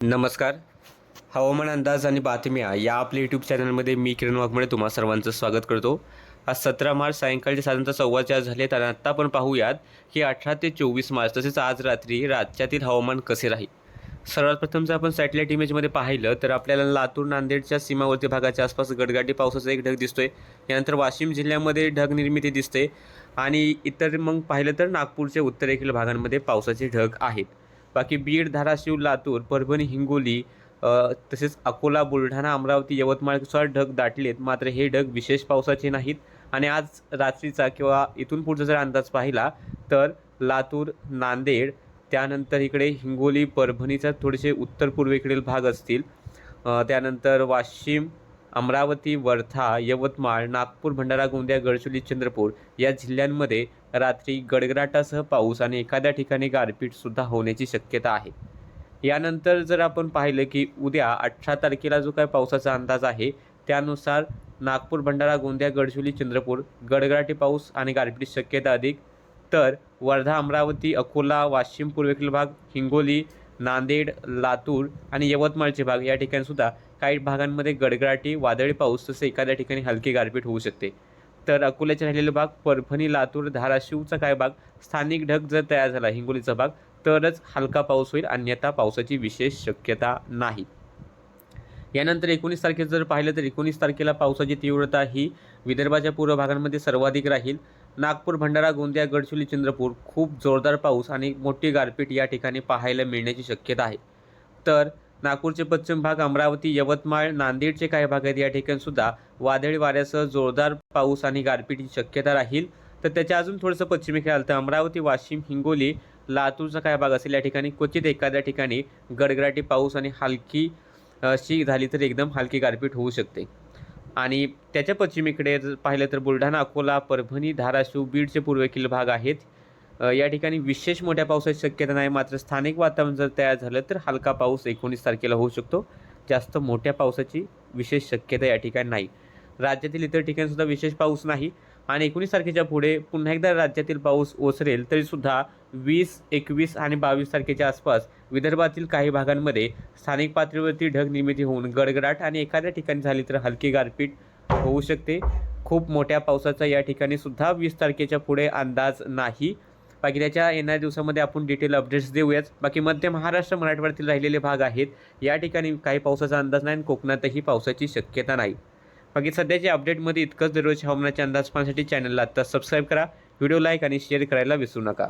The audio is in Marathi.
नमस्कार. हवामान अंदाज आणि बातम्या या आपल्या यूट्यूब चॅनलमध्ये मी किरण वाघमळे तुम्हा सर्वांचं स्वागत करतो. आज सतरा मार्च सायंकाळचे साधारणतः सव्वा चार झाले तर आत्ता आपण पाहूयात की अठरा ते चोवीस मार्च तसेच आज रात्री राज्यातील हवामान कसे राहील? सर्वात प्रथम जर आपण सॅटेलाईट इमेजमध्ये पाहिलं तर आपल्याला लातूर नांदेडच्या सीमावर्ती भागाच्या आसपास गडगाडी पावसाचा एक ढग दिसतोय. यानंतर वाशिम जिल्ह्यामध्ये ढग निर्मिती दिसते. आणि इतर मग पाहिलं तर नागपूरच्या उत्तरेकडील भागांमध्ये पावसाचे ढग आहेत. बाकी बीड धाराशिव लातूर परभणी हिंगोली तसेच अकोला बुलढाणा अमरावती यवतमाळसह ढग दाटलेत. मात्र हे ढग विशेष पावसाचे नाहीत. आणि आज रात्रीचा किंवा इथून पुढचा जर अंदाज पाहिला तर लातूर नांदेड त्यानंतर इकडे हिंगोली परभणीचा थोडेसे उत्तर पूर्वेकडील भाग असतील. त्यानंतर वाशिम अमरावती वर्धा यवतमाळ नागपूर भंडारा गोंदिया गडचिरोली चंद्रपूर या जिल्ह्यांमध्ये रात्री गडगडाटासह पाऊस आणि एखाद्या ठिकाणी गारपीटसुद्धा होण्याची शक्यता आहे. यानंतर जर आपण पाहिलं की उद्या अठरा तारखेला जो काय पावसाचा अंदाज आहे त्यानुसार नागपूर भंडारा गोंदिया गडचिरोली चंद्रपूर गडगडाटी पाऊस आणि गारपीट शक्यता अधिक. तर वर्धा अमरावती अकोला वाशिम पूर्वेकडील भाग हिंगोली नांदेड लातूर आणि यवतमाळचे भाग या ठिकाणीसुद्धा काही भागांमध्ये गडगडाटी वादळी पाऊस तसे एखाद्या ठिकाणी हलकी गारपीट होऊ शकते. तर अकोल्याचे राहिलेले भाग परभणी लातूर धाराशिवचा काय भाग? स्थानिक ढग जर तयार झाला हिंगोलीचा भाग तरच हलका पाऊस होईल अन्यथा पावसाची विशेष शक्यता नाही. यानंतर एकोणीस तारखेचं जर पाहिलं तर एकोणीस तारखेला पावसाची तीव्रता ही विदर्भाच्या पूर्व भागांमध्ये सर्वाधिक राहील. नागपूर भंडारा गोंदिया गडचिरोली चंद्रपूर खूप जोरदार पाऊस आणि मोठी गारपीट या ठिकाणी पाहायला मिळण्याची शक्यता आहे. तर नागपूरचे पश्चिम भाग अमरावती यवतमाळ नांदेडचे काही भाग आहेत. या ठिकाणी सुद्धा वादळी वाऱ्यासह जोरदार पाऊस आणि गारपीटची शक्यता राहील. तर त्याच्या अजून थोडंसं पश्चिमेकडे आलं तर अमरावती वाशिम हिंगोली लातूरचा काय भाग असेल या ठिकाणी. क्वचित एखाद्या ठिकाणी गडगडाटी पाऊस आणि हलकी अशी झाली तर एकदम हलकी गारपीट होऊ शकते. आणि त्याच्या पश्चिमेकडे जर पाहिलं तर बुलढाणा अकोला परभणी धाराशिव बीडचे पूर्वेकडील भाग आहेत. या ठिकाणी विशेष मोठ्या पावसाची शक्यता नाही. मात्र स्थानिक वातावरण जर तयार झालं तर हलका पाऊस एकोणीस तारखेला होऊ शकतो. जास्त मोठ्या पावसाची विशेष शक्यता या ठिकाणी नाही. राज्यातील इतर ठिकाणीसुद्धा विशेष पाऊस नाही. आणि एकोणीस तारखेच्या पुढे पुन्हा एकदा राज्यातील पाऊस ओसरेल तरीसुद्धा वीस एकवीस आणि बावीस तारखेच्या आसपास विदर्भातील काही भागांमध्ये स्थानिक पातळीवरती ढग निर्मिती होऊन गडगडाट आणि एखाद्या ठिकाणी झाली तर हलकी गारपीट होऊ शकते. खूप मोठ्या पावसाचा या ठिकाणी सुद्धा वीस तारखेच्या पुढे अंदाज नाही. बाकी त्याच्या येणाऱ्या दिवसामध्ये आपण डिटेल अपडेट्स देऊयाच बाकी मध्य महाराष्ट्र मराठवाड्यातील राहिलेले भाग आहेत. या ठिकाणी काही पावसाचा अंदाज नाही आणि कोकणातही पावसाची शक्यता नाही. बाकी सध्याच्या अपडेटमध्ये इतकंच दररोज हवामानाच्या अंदाज पाहण्यासाठी चॅनलला आत्ता सबस्क्राईब करा. व्हिडिओ लाईक आणि शेअर करायला विसरू नका.